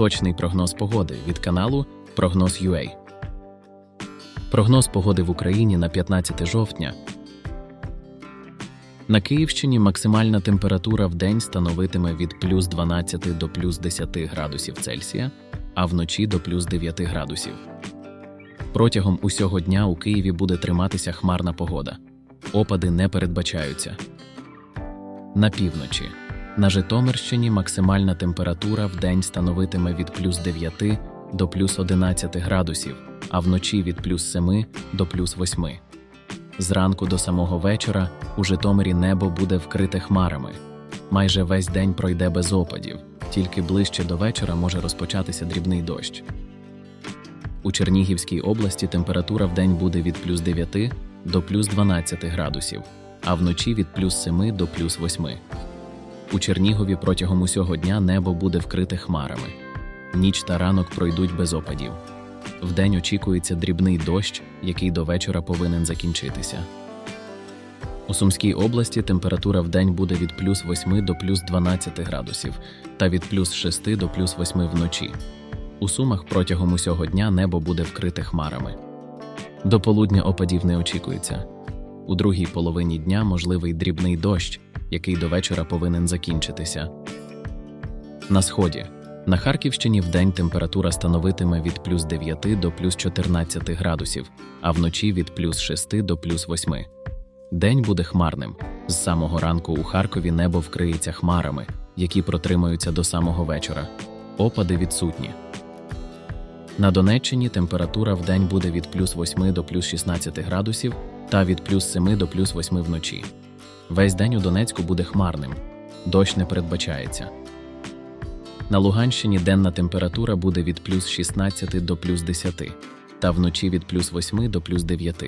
Точний прогноз погоди від каналу Прогноз UA. Прогноз погоди в Україні на 15 жовтня. На Київщині максимальна температура в день становитиме від плюс 12 до плюс 10 градусів Цельсія, а вночі до плюс 9 градусів. Протягом усього дня у Києві буде триматися хмарна погода. Опади не передбачаються. На півночі. На Житомирщині максимальна температура в день становитиме від плюс 9 до плюс 11 градусів, а вночі від плюс 7 до плюс 8. Зранку до самого вечора у Житомирі небо буде вкрите хмарами. Майже весь день пройде без опадів, тільки ближче до вечора може розпочатися дрібний дощ. У Чернігівській області температура в день буде від плюс 9 до плюс 12 градусів, а вночі від плюс 7 до плюс 8. У Чернігові протягом усього дня небо буде вкрите хмарами. Ніч та ранок пройдуть без опадів. Вдень очікується дрібний дощ, який до вечора повинен закінчитися. У Сумській області температура вдень буде від плюс 8 до плюс 12 градусів та від плюс 6 до плюс 8 вночі. У Сумах протягом усього дня небо буде вкрите хмарами. До полудня опадів не очікується. У другій половині дня можливий дрібний дощ, який до вечора повинен закінчитися. На сході. На Харківщині вдень температура становитиме від плюс 9 до плюс 14 градусів, а вночі від плюс 6 до плюс 8. День буде хмарним. З самого ранку у Харкові небо вкриється хмарами, які протримаються до самого вечора. Опади відсутні. На Донеччині температура в день буде від плюс 8 до плюс 16 градусів та від плюс 7 до плюс 8 вночі. Весь день у Донецьку буде хмарним, дощ не передбачається. На Луганщині денна температура буде від плюс 16 до плюс 10, та вночі від плюс 8 до плюс 9.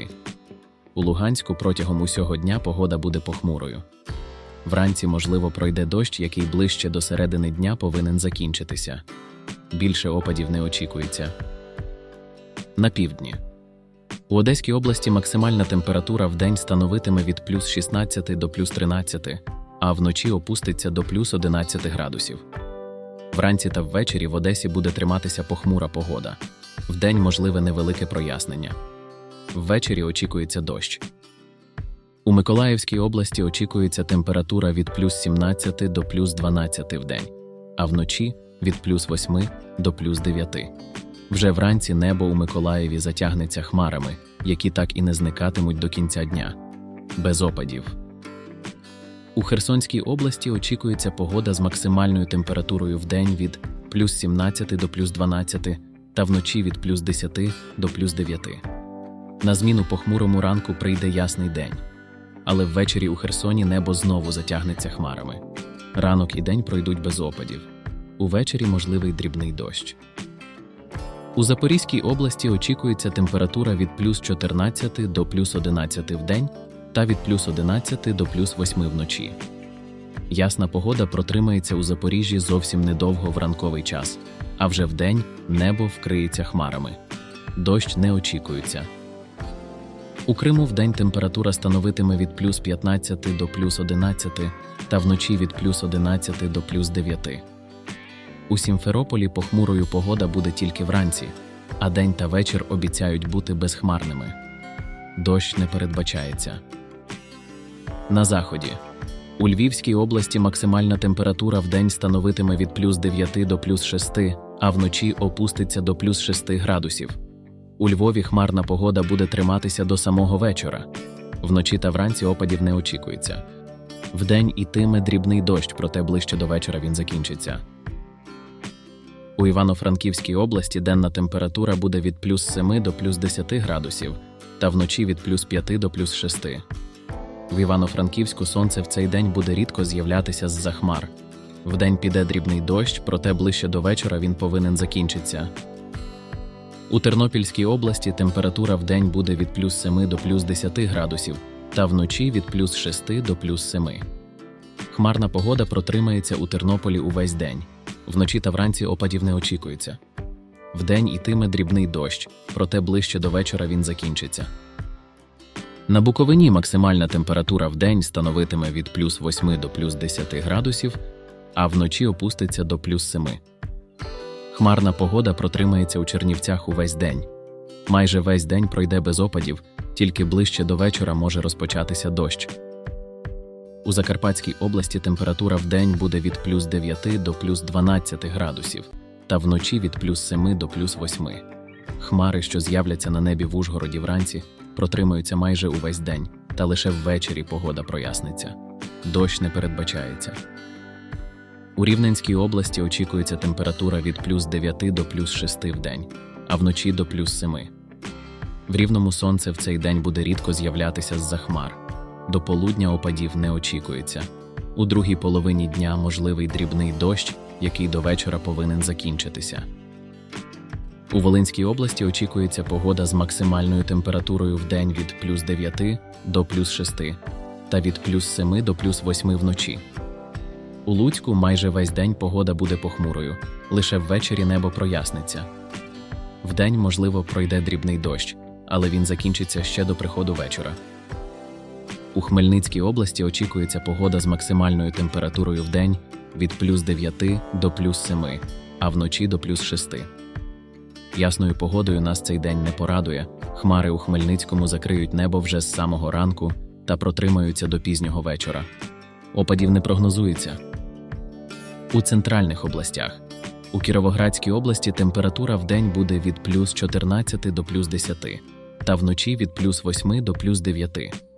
У Луганську протягом усього дня погода буде похмурою. Вранці, можливо, пройде дощ, який ближче до середини дня повинен закінчитися. Більше опадів не очікується. На півдні. У Одеській області максимальна температура в день становитиме від плюс 16 до плюс 13, а вночі опуститься до плюс 11 градусів. Вранці та ввечері в Одесі буде триматися похмура погода. Вдень можливе невелике прояснення. Ввечері очікується дощ. У Миколаївській області очікується температура від плюс 17 до плюс 12 в день, а вночі від плюс 8 до плюс 9. Вже вранці небо у Миколаєві затягнеться хмарами, які так і не зникатимуть до кінця дня. Без опадів. У Херсонській області очікується погода з максимальною температурою в день від плюс 17 до плюс 12 та вночі від плюс 10 до плюс 9. На зміну похмурому ранку прийде ясний день, але ввечері у Херсоні небо знову затягнеться хмарами. Ранок і день пройдуть без опадів. Увечері можливий дрібний дощ. У Запорізькій області очікується температура від плюс 14 до плюс 11 в день та від плюс 11 до плюс 8 вночі. Ясна погода протримається у Запоріжжі зовсім недовго в ранковий час, а вже вдень небо вкриється хмарами. Дощ не очікується. У Криму вдень температура становитиме від плюс 15 до плюс 11 та вночі від плюс 11 до плюс 9. У Сімферополі похмурою погода буде тільки вранці, а день та вечір обіцяють бути безхмарними. Дощ не передбачається. На заході. У Львівській області максимальна температура в день становитиме від плюс 9 до плюс 6, а вночі опуститься до плюс 6 градусів. У Львові хмарна погода буде триматися до самого вечора. Вночі та вранці опадів не очікується. Вдень ітиме дрібний дощ, проте ближче до вечора він закінчиться. У Івано-Франківській області денна температура буде від плюс 7 до плюс 10 градусів, та вночі від плюс 5 до плюс 6. В Івано-Франківську сонце в цей день буде рідко з'являтися з-за хмар. Вдень піде дрібний дощ, проте ближче до вечора він повинен закінчитися. У Тернопільській області температура в день буде від плюс 7 до плюс 10 градусів, та вночі від плюс 6 до плюс 7. Хмарна погода протримається у Тернополі увесь день. Вночі та вранці опадів не очікується. Вдень ітиме дрібний дощ, проте ближче до вечора він закінчиться. На Буковині максимальна температура в день становитиме від плюс 8 до плюс 10 градусів, а вночі опуститься до плюс 7. Хмарна погода протримається у Чернівцях увесь день. Майже весь день пройде без опадів, тільки ближче до вечора може розпочатися дощ. У Закарпатській області температура в день буде від плюс 9 до плюс 12 градусів, та вночі від плюс 7 до плюс 8. Хмари, що з'являться на небі в Ужгороді вранці, протримаються майже увесь день, та лише ввечері погода проясниться. Дощ не передбачається. У Рівненській області очікується температура від плюс 9 до плюс 6 в день, а вночі до плюс 7. В рівному сонце в цей день буде рідко з'являтися з-за хмар. До полудня опадів не очікується. У другій половині дня можливий дрібний дощ, який до вечора повинен закінчитися. У Волинській області очікується погода з максимальною температурою в день від плюс 9 до плюс 6 та від плюс 7 до плюс 8 вночі. У Луцьку майже весь день погода буде похмурою, лише ввечері небо проясниться. Вдень, можливо, пройде дрібний дощ, але він закінчиться ще до приходу вечора. У Хмельницькій області очікується погода з максимальною температурою в день від плюс 9 до плюс 7, а вночі до плюс 6. Ясною погодою нас цей день не порадує. Хмари у Хмельницькому закриють небо вже з самого ранку та протримаються до пізнього вечора. Опадів не прогнозується. У центральних областях. У Кіровоградській області температура в день буде від плюс 14 до плюс 10, та вночі від плюс 8 до плюс 9.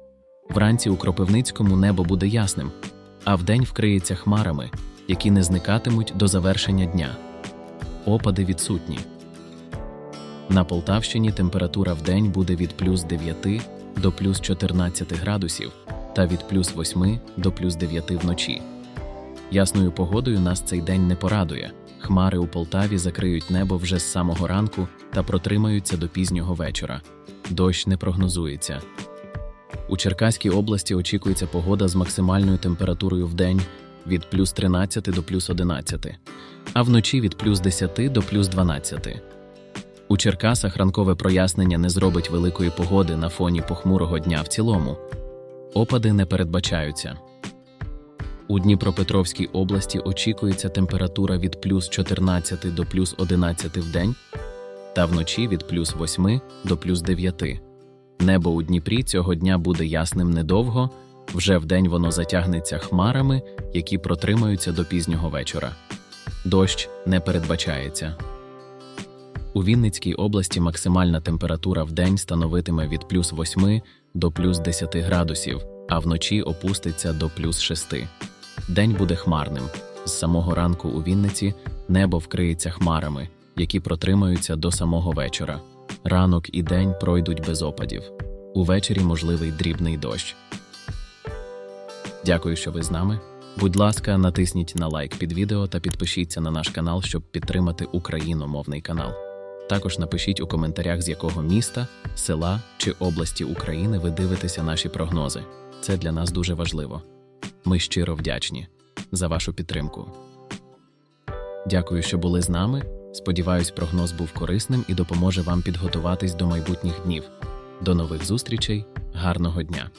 Вранці у Кропивницькому небо буде ясним, а вдень вкриється хмарами, які не зникатимуть до завершення дня. Опади відсутні. На Полтавщині температура в день буде від плюс 9 до плюс 14 градусів та від плюс 8 до плюс 9 вночі. Ясною погодою нас цей день не порадує. Хмари у Полтаві закриють небо вже з самого ранку та протримаються до пізнього вечора. Дощ не прогнозується. У Черкаській області очікується погода з максимальною температурою в день від плюс 13 до плюс 11, а вночі від плюс 10 до плюс 12. У Черкасах ранкове прояснення не зробить великої погоди на фоні похмурого дня в цілому. Опади не передбачаються. У Дніпропетровській області очікується температура від плюс 14 до плюс 11 в день та вночі від плюс 8 до плюс 9. Небо у Дніпрі цього дня буде ясним недовго, вже вдень воно затягнеться хмарами, які протримаються до пізнього вечора. Дощ не передбачається. У Вінницькій області максимальна температура в день становитиме від плюс 8 до плюс 10 градусів, а вночі опуститься до плюс 6. День буде хмарним. З самого ранку у Вінниці небо вкриється хмарами, які протримаються до самого вечора. Ранок і день пройдуть без опадів. Увечері можливий дрібний дощ. Дякую, що ви з нами. Будь ласка, натисніть на лайк під відео та підпишіться на наш канал, щоб підтримати україномовний канал. Також напишіть у коментарях, з якого міста, села чи області України ви дивитеся наші прогнози. Це для нас дуже важливо. Ми щиро вдячні за вашу підтримку. Дякую, що були з нами. Сподіваюсь, прогноз був корисним і допоможе вам підготуватись до майбутніх днів. До нових зустрічей, гарного дня!